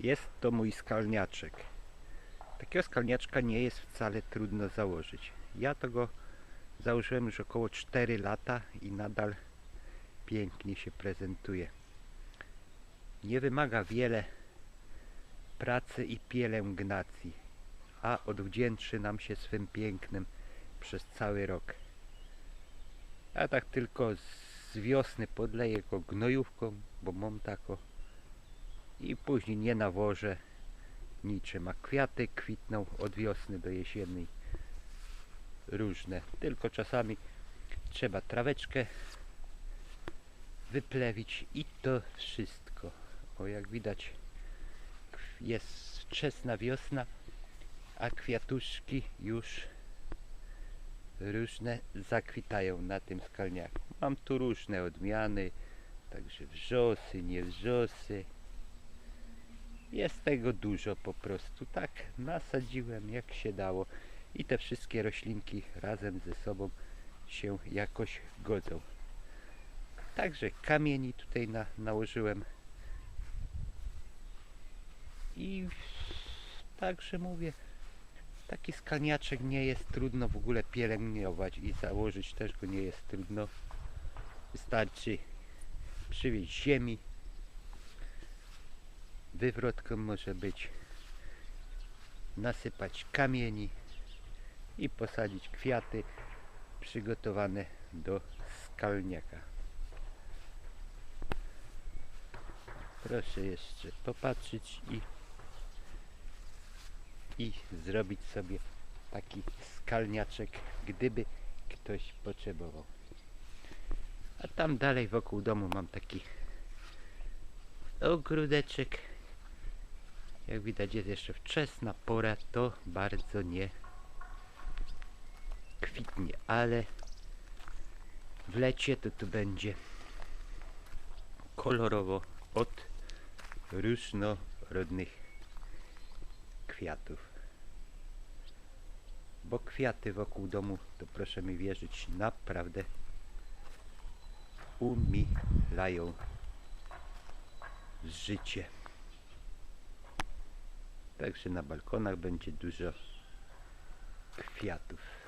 Jest to mój skalniaczek. Takiego skalniaczka nie jest wcale trudno założyć. Ja to go założyłem już około 4 lata i nadal pięknie się prezentuje. Nie wymaga wiele pracy i pielęgnacji, a odwdzięczy nam się swym pięknem przez cały rok. Ja tak tylko z wiosny podleję go gnojówką, bo mam tako i później nie nawożę niczym, a kwiaty kwitną od wiosny do jesiennej różne, tylko czasami trzeba traweczkę wyplewić i to wszystko. O jak widać jest wczesna wiosna, a kwiatuszki już różne zakwitają na tym skalniaku. Mam tu różne odmiany, także wrzosy, nie wrzosy. Jest tego dużo po prostu. Tak nasadziłem jak się dało i te wszystkie roślinki razem ze sobą się jakoś godzą. Także kamieni tutaj na, nałożyłem i także mówię, taki skalniaczek nie jest trudno w ogóle pielęgnować i założyć też go nie jest trudno. Wystarczy przywieźć ziemi, wywrotką może być, nasypać kamieni i posadzić kwiaty przygotowane do skalniaka. Proszę jeszcze popatrzeć i, i zrobić sobie taki skalniaczek, gdyby ktoś potrzebował. A tam dalej wokół domu mam taki ogródeczek. Jak widać jest jeszcze wczesna pora, to bardzo nie kwitnie, ale w lecie to tu będzie kolorowo od różnorodnych kwiatów. Bo kwiaty wokół domu, to proszę mi wierzyć, naprawdę umilają życie. Także na balkonach będzie dużo kwiatów.